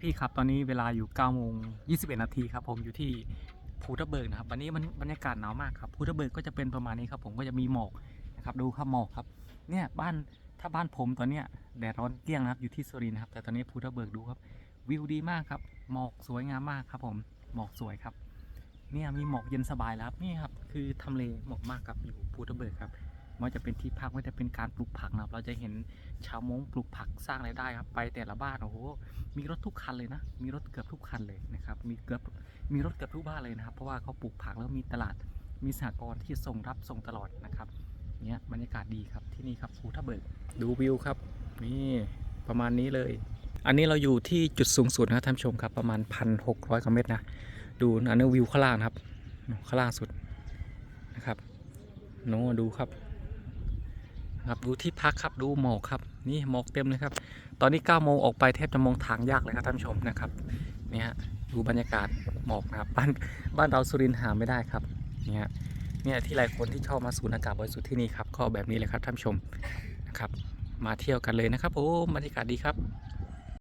พี่ครับ ตอนนี้เวลาอยู่9โมง21 นาทีครับ ผมอยู่ที่ภูทับเบิกนะครับ วันนี้มันบรรยากาศหนาวมากครับภูทับเบิกก็จะเป็นประมาณนี้ครับ ผมก็จะมีหมอกนะครับ ดูครับหมอกครับ เนี่ยบ้านถ้าบ้านผมตอนเนี้ยแดดร้อนเกลี้ยงนะครับอยู่ที่สุรินทร์นะครับ แต่ตอนนี้ภูทับเบิกดูครับ วิวดีมากครับ หมอกสวยงามมากครับ ผมหมอกสวยครับ เนี่ยมีหมอกเย็นสบายแล้วครับนี่ครับคือทำเลหมาะมากกับอยู่ภูทับเบิกครับ ว่าจะเป็นที่พักไม่ว่าจะเป็นการปลูกผักนะครับ เราจะเห็นชาวมงปลูกผักสร้างรายได้ครับ ไปแต่ละบ้านโอ้โหมีรถทุกคันเลยนะ มีรถเกือบทุกคันเลยนะครับ มีเกือบมีรถเกือบทุกบ้านเลยนะครับ เพราะว่าเขาปลูกผักแล้วมีตลาดมีสหกรณ์ที่ส่งรับส่งตลอดนะครับเนี้ยบรรยากาศดีครับที่นี่ครับภูทับเบิกดูวิวครับนี่ประมาณนี้เลย อันนี้เราอยู่ที่จุดสูงสุดนะครับท่านผู้ชมครับประมาณพันหกร้อยกว่าเมตรนะดูอันนี้วิวข้างล่างครับข้างล่างสุดนะครับโน้ดูครับ ครับดูที่พักครับดูหมอกครับนี่หมอกเต็มเลยครับ ตอนนี้9โมงออกไปแทบจะมองทางยากเลยครับท่านผู้ชมนะครับเนี่ยดูบรรยากาศหมอกนะครับบ้านบ้านเราสุรินทร์หาไม่ได้ครับเนี่ยเนี่ยที่หลายคนที่ชอบมาสูดอากาศบริสุทธิ์ที่นี่ครับก็แบบนี้เลยครับท่านผู้ชมนะครับ มาเที่ยวกันเลยนะครับโอ้บรรยากาศดีครับ